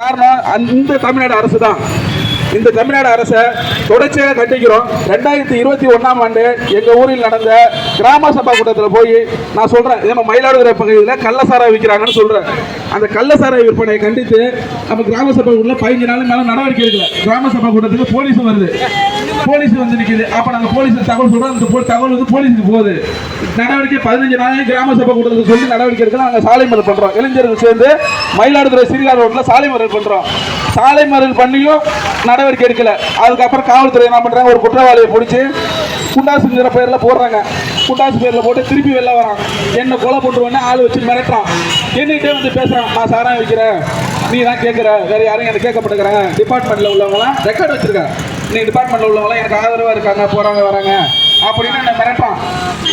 காரணம் அந்த தமிழ்நாடு அரசு தான் இந்த தமிழ்நாடு அரசை தொடர்ச்சியாக கண்டிக்கிறோம். ரெண்டாயிரத்தி இருபத்தி ஒன்றாம் ஆண்டு எங்கள் ஊரில் நடந்த கிராம சபா கூட்டத்தில் போய் நான் சொல்கிறேன் நம்ம மயிலாடுதுறை பகுதியில் கள்ளசாராய் விற்கிறாங்கன்னு சொல்கிறேன் அந்த கள்ளசாராய் விற்பனையை கண்டித்து நம்ம கிராம சபை உள்ள பதினஞ்சு நாள் மேலே நடவடிக்கை எடுக்கல. கிராம சபா கூட்டத்துக்கு போலீஸும் வருது. போலீஸ் வந்து நிற்குது அப்போ நாங்கள் போலீஸ் தகவல் சொல்கிறோம் அந்த போ- தகவல் வந்து போலீஸுக்கு போகுது. நடவடிக்கை பதினஞ்சு நாளைக்கு கிராம சபை கூட்டத்துக்கு சொல்லி நடவடிக்கை எடுக்கலாம் நாங்கள் சாலை மறியல் பண்ணுறோம் இளைஞர்கள் சேர்ந்து மயிலாடுதுறை சிறுகார் ரோட்டில் சாலை மறியல் பண்ணுறோம் சாலை மறியல் பண்ணியும் நடவடிக்கை எடுக்கல. அதுக்கப்புறம் காவல்துறை என்ன பண்ணுறாங்க ஒரு குற்றவாளியை பிடிச்சி குண்டாசுங்கிற பேரில் போடுறாங்க. குண்டாசு பேரில் போட்டு திருப்பி வெளில வரான். என்ன கொலை பண்ணுறவொன்னே ஆள் வச்சு மிரட்டுறான். என்னகிட்டே வந்து பேசுகிறான் நான் சாராயம் வைக்கிறேன். நீ தான் கேட்குற வேற யாரும் எனக்கு கேட்க டிபார்ட்மெண்ட்டில் உள்ளவங்களாம் ரெக்கார்ட் வச்சுருக்கேன் இன்னைக்கு டிபார்ட்மெண்ட்டில் உள்ளவங்களாம் எனக்கு ஆதரவாக இருக்காங்க போகிறாங்க வராங்க. அப்படின்னு நான் மிரட்டான்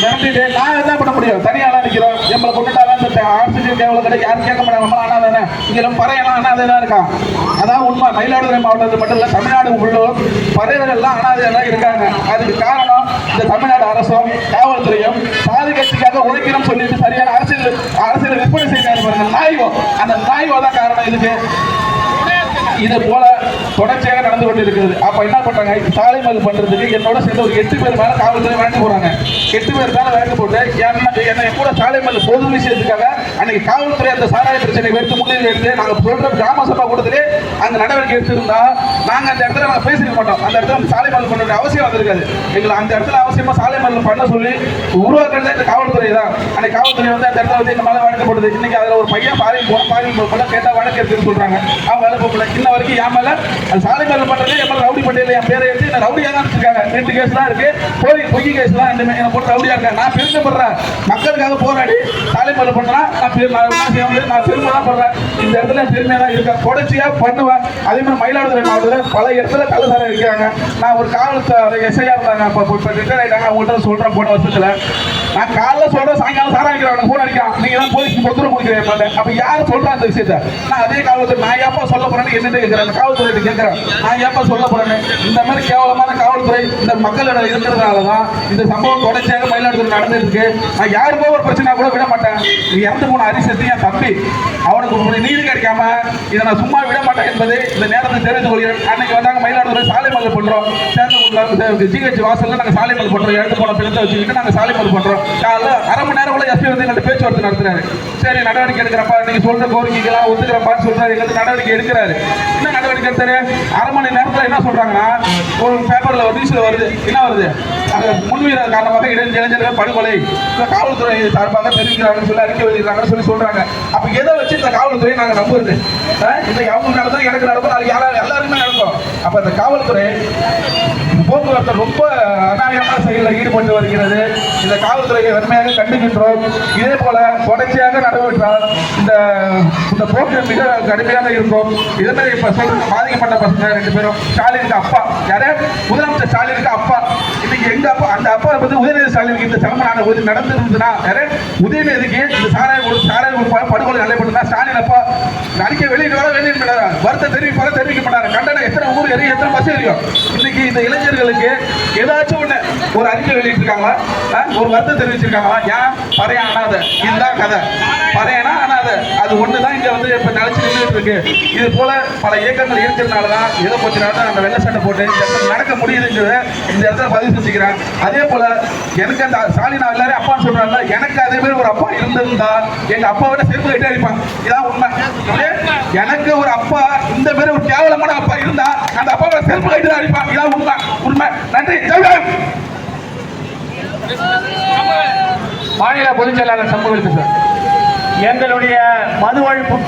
மிரட்டிட்டு நான் என்ன பண்ண முடியும்? தனியாலாம் நிற்கிறோம் எங்களை கொண்டுட்டாலாம் ஆக்சிஜன் கேவலம் கிடையாது யாரும் கேட்க மாட்டாங்க. நம்மளாம் அண்ணா தானே இங்கே நம்ம பறையெல்லாம் அண்ணாதே தான் இருக்கான். அதான் உண்மை. மயிலாடுதுறை மாவட்டத்தில் மட்டும் இல்லை தமிழ்நாடு உள்ளூர் பறையர்கள்லாம் அனாதையெல்லாம் இருக்காங்க. அதுக்கு காரணம் இந்த தமிழ்நாடு அரசும் காவல்துறையும் சாதி கட்சிக்காக உழைக்கணும்னு சொல்லிட்டு சரியான அரசியல் அரசியல் விற்பனை செய்யறாரு பாருங்க நாய்வோ. அந்த நாய்வோ தான் காரணம் இதுக்கு. இது போல தொடர்ச்சியாக நடந்து கொண்டு இருக்கிறது அப்ப என்ன பண்றாங்க? சாலை மது பண்றதுக்கு என்னோட சேர்ந்து ஒரு எட்டு பேர் மேல காவல்துறை வழக்கு போறாங்க. எட்டு பேர் மேல வழக்கு போட்டு என்ன என்னை கூட சாலை மது பொது விஷயத்துக்காக அன்னைக்கு காவல்துறை அந்த சாராய பிரச்சனை எடுத்து முடிவு எடுத்து நாங்க சொல்ற கிராம சபா கூட்டத்திலே அந்த நடவடிக்கை எடுத்திருந்தா நாங்க அந்த இடத்துல நாங்க பேசிக்க மாட்டோம். அந்த இடத்துல சாலை மது பண்ண வேண்டிய அவசியம் வந்திருக்காது. எங்களை அந்த இடத்துல அவசியமா சாலை மது பண்ண சொல்லி உருவாக்குறது இந்த காவல்துறை தான். அன்னைக்கு காவல்துறை வந்து அந்த இடத்துல வந்து இந்த மாதிரி வழக்கு போடுது இன்னைக்கு அதுல ஒரு பையன் பாரியில் போன பாரியில் போன கேட்டா வழக்கு எடுத்துன்னு சொல்றாங்க. அவங்க வழக்கு போகல இன்ன வரைக்கும் ஏன் மேலே அது சாலை மேல பண்றது எம்எல் ரவுடி பட்டியல என் பேரை எடுத்து என்ன ரவுடியா தான் இருக்காங்க ரெண்டு கேஸ் தான் இருக்கு. போய் பொய் கேஸ் தான் ரெண்டு என்ன போட்டு ரவுடியா இருக்காங்க. நான் பெருமைப்படுறேன். மக்களுக்காக போராடி சாலை மேல பண்றேன் நான் பெருமை நான் நான் பெருமை தான் பண்றேன் இந்த இடத்துல பெருமையா தான் இருக்கேன். தொடர்ச்சியா பண்ணுவேன். அதே மாதிரி மயிலாடுதுறை மாவட்டத்தில் பல இடத்துல கள்ளசாரம் இருக்கிறாங்க நான் ஒரு காவல்துறை எஸ்ஐயா இருந்தாங்க. இப்போ இப்போ ரிட்டையர் ஆயிட்டாங்க. அவங்கள்ட்ட சொல்றேன். போன வருஷத்துல நான் காலைல சொல்றேன் சாயங்காலம் சாரா வைக்கிறவன் போன் அடிக்கிறான். நீங்க தான் போலீஸ்க்கு தொந்தரவு கொடுக்குறேன் அப்ப யார் சொல்றா அந்த விஷயத்த? நான் அதே காவல்துறை நான் ஏப்பா சொல்ல போறேன்னு என்ன கேட்கிறேன் அந்த காவல்துறை கேட்கிறேன் நான் ஏப்பா சொல்ல போறேன்னு? இந்த மாதிரி கேவலமான காவல்துறை இந்த மக்களிடம் இருக்கிறதுனால தான் இந்த சம்பவம் தொடர்ச்சியாக மயிலாடுதுறை நடந்துட்டு இருக்கு நான் யாருக்கோ ஒரு பிரச்சனை கூட விட மாட்டேன். நீ இறந்து போன அரிசத்தி என் தம்பி அவனுக்கு நீதி கிடைக்காம இதை நான் சும்மா விட மாட்டேன் என்பதை இந்த நேரத்தில் தெரிந்து கொள்கிறேன். அன்னைக்கு வந்தாங்க மயிலாடுதுறை சாலை மலை பண்றோம். சேர்ந்து ஜிஹெச் வாசல்ல நாங்க சாலை மலை பண்றோம். இறந்து போன பிணத்தை வச்சுக்கிட்டு நாங்க சாலை மலை பண்றோம். காலைல அரை மணி நேரம் கூட எஸ்பி வந்து எங்கள்கிட்ட பேச்சுவார்த்தை நடத்துறாரு. சரி நடவடிக்கை எடுக்கிறப்பா நீங்க சொல்ற கோரிக்கைகளா ஒத்துக்கிறப்பான்னு சொல்றாரு எங்களுக்கு நடவடிக்கை எடுக்கிறாரு. என்ன நடவடிக்கை எடுத்தாரு? அரை மணி நேரத்துல என்ன சொல்றாங்கன்னா ஒரு பேப்பர்ல ஒரு நியூஸ்ல வருது. என்ன வருது? அந்த முன்வீரர் காரணமாக இளைஞ இளைஞர்கள் படுகொலை. இந்த காவல்துறை சார்பாக தெரிவிக்கிறாங்கன்னு சொல்லி அறிக்கை வெளியிடுறாங்கன்னு சொல்லி சொல்றாங்க. அப்ப எதை வச்சு இந்த காவல்துறையை நாங்க நம்புறது? இந்த அவங்க நடந்தா எனக்கு நடக்கும் நாளைக்கு யாராவது எல்லாருமே நடக்கும். அப்ப இந்த காவல்துறை போக்குவரத்து ரொம்ப அநாயகமான செயலில் ஈடுபட்டு வருகிறது. இந்த காவல்துறையை வன்மையாக கண்டிக்கின்றோம். இதே போல தொடர்ச்சியாக நடைபெற்றால் இந்த இந்த போக்கு மிக கடுமையாக இருக்கும். இதே மாதிரி இப்ப சொல்ற பாதிக்கப்பட்ட பசங்க ரெண்டு பேரும் ஸ்டாலினுக்கு அப்பா. யாரே? முதலமைச்சர் ஸ்டாலினுக்கு அப்பா. இன்னைக்கு எங்க அப்பா அந்த அப்பா வந்து உதயநிதி ஸ்டாலினுக்கு இந்த சமமான ஒரு நடந்திருந்ததுன்னா யாரே? உதயநிதிக்கு இந்த சாராய ஒரு சாராய ஒரு படுகொலை நடைபெற்றா ஸ்டாலின் அப்பா. அறிக்கை வெளியிட்டு வர வெளியிட மாட்டாரா வருத்தம் தெரிவிப்பார தெரிவிக்க மாட்டாரா? எத்தனை ஊர் எரியும் எத்தனை பஸ் எரியும் இன்னைக்கு இந்த இளைஞர்களுக்கு ஏதாச்சும் ஒண்ணு ஒரு அறிக்கை வெளியிட்டிருக்காங்களா? ஒரு வருத்தம் தெரிவிச்சிருக்காங்களா? ஏன்? பறைய அனாத. இதுதான் கதை. பறையனா அனாத? அது ஒண்ணுதான் இங்க வந்து இப்ப நிலைச்சு நின்றுட்டு இருக்கு. இது போல பல இயக்கங்கள் இருக்கிறதுனால தான் ஏதோ கொஞ்ச நேரம் தான் அந்த வெள்ளை சட்டை போட்டு இந்த இடத்துல நடக்க முடியுதுங்கிறத இந்த இடத்துல பதிவு செஞ்சுக்கிறேன் அதே போல எனக்கு அந்த ஸ்டாலின் எல்லாரும் அப்பான்னு சொல்றாங்கல்ல எனக்கு அதே மாதிரி ஒரு அப்பா இருந்திருந்தா எங்க அப்பா விட செருப்பு கட்டி அடிப்பான் இதான் உண்மை. எனக்கு ஒரு அப்பா இந்த மாதிரி ஒரு கேவலமான அப்பா இருந்தா அந்த அப்பாவை செருப்பு கைட்டு தான் அடிப்பான். இதான் உண்மை. உண்மை. நன்றி. ஜெயம் மாநில பொதுச் செயலாளர் சமூக எங்களுடைய மது ஒழிப்பு